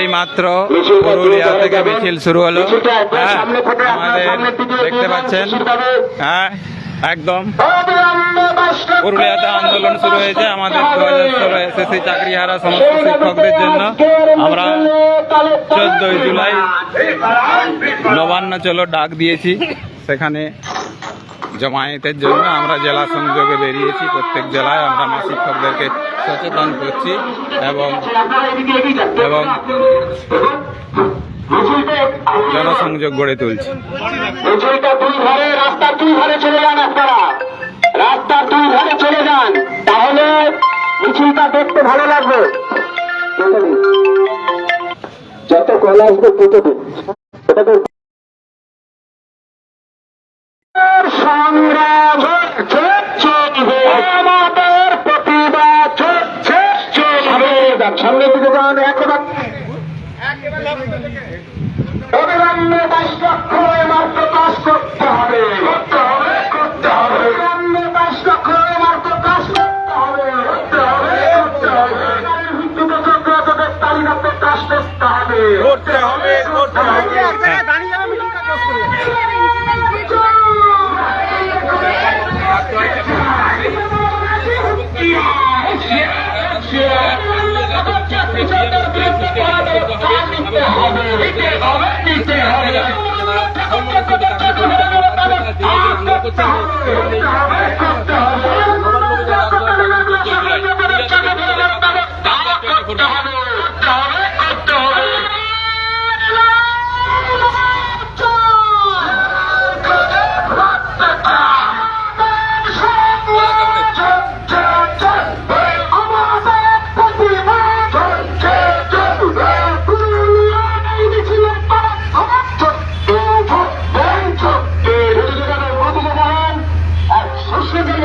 এই মাত্র পুরুলিয়া থেকে মিছিল শুরু হলো। হ্যাঁ আমাদের দেখতে পাচ্ছেন। হ্যাঁ একদম। পুরুলিয়াতে আন্দোলন শুরু হয়েছে আমাদের দু হাজার ষোলো এসএসসি চাকরিহারা সমস্ত শিক্ষকদের জন্য আমরা চোদ্দই জুলাই নবান্ন চলো ডাক দিয়েছি। সেখানে জমায়েতের জন্য আমরা জেলা সংযোগে বেরিয়েছি। প্রত্যেক জেলায় আমরা আমার শিক্ষকদেরকে সচেতন করছি এবং এবং জনসংযোগ গড়ে তুলছি। দুই ধারে চলে যান তাহলে মিছিলটা দেখতে ভালো লাগবে যত আসবে দিন সংগ্রাম সামনের দিকে যান এক করতে হবে।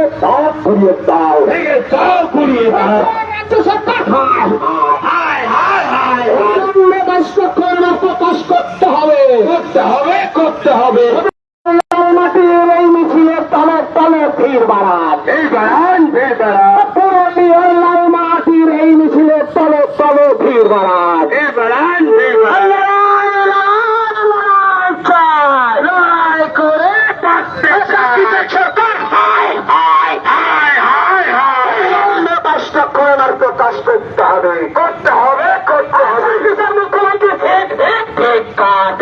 ভেঙে করিয়ে দাও। ভেঙে করিয়ে দাও। করতে হবে। করতে হবে করতে হবে। চাকরিতে সরকার কষ্ট করার তো কাজ করতে হবে করতে হবে। করতে হবে মুখ্যমন্ত্রী ঠিক ঠিক কাজ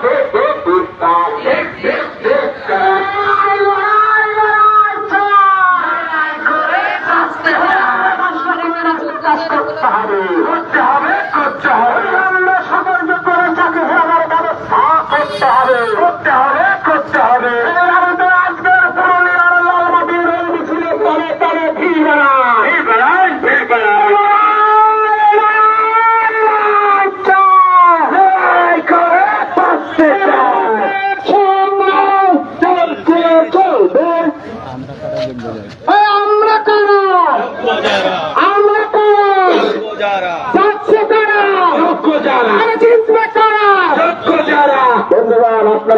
দেশ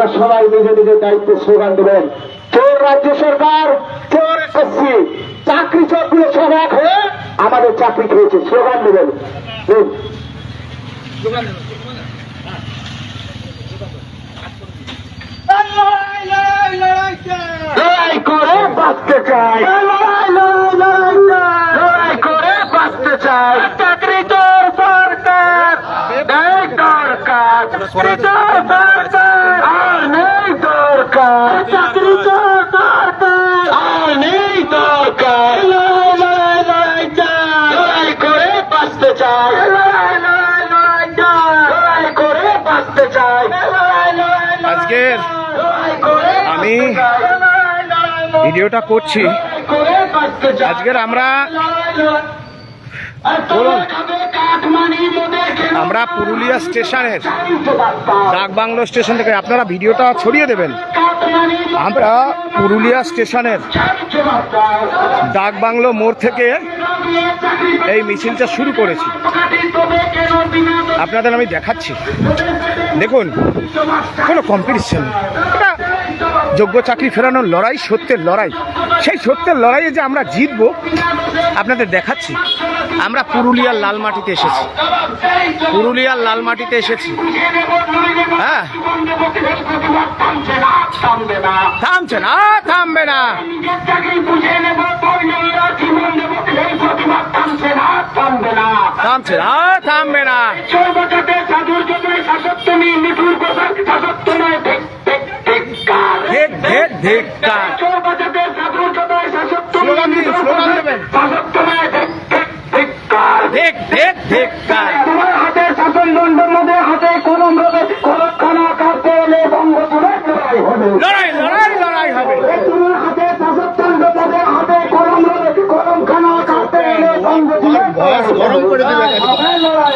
আপনারা সবাই নিজে নিজের দায়িত্বে স্লোগান দেবেন। চোর রাজ্য সরকার চোর এসএসসি চাকরি চোরগুলো সব এক হয়ে আমাদের চাকরি খেয়েছে স্লোগান দেবেন। লড়াই করে বাঁচতে চাই লড়াই। আজকের আমি ভিডিওটা করছি। আজকের আমরা। আমরা পুরুলিয়া স্টেশনের ডাক বাংলো স্টেশন থেকে আপনারা ভিডিওটা ছড়িয়ে দেবেন। আমরা পুরুলিয়া স্টেশনের ডাক বাংলো মোড় থেকে এই মিছিলটা শুরু করেছি। আপনাদের আমি দেখাচ্ছি। দেখুন, কোনো কম্পিটিশন এটা যোগ্য চাকরি ফেরানোর লড়াই, সত্যের লড়াই। সেই সত্যের লড়াইয়ে যে আমরা জিতবো, আপনাদের দেখাচ্ছি। আমরা পুরুলিয়ার লাল মাটিতে এসেছি। পুরুলিয়ার লাল মাটিতে এসেছি। হ্যাঁ। থামছে না, থামবে না। থামছে না, থামবে না। ধিক ধিক ধিক্কার। স্লোগান দিন স্লোগান দেবেন। ধিক ধিক ধিক্কার। তোমার হাতে শাসন দণ্ডের মধ্যে হাতে কলম রবে কলক্ষণা কাটতে এলে বঙ্গপুরের লড়াই হবে লড়াই লড়াই লড়াই হবে। তোমার হাতে শাসক দণ্ড তাদের হাতে কলম রবে কলমখানা কাটতে এলে বঙ্গপুরের গরম করে দেবে। লড়াই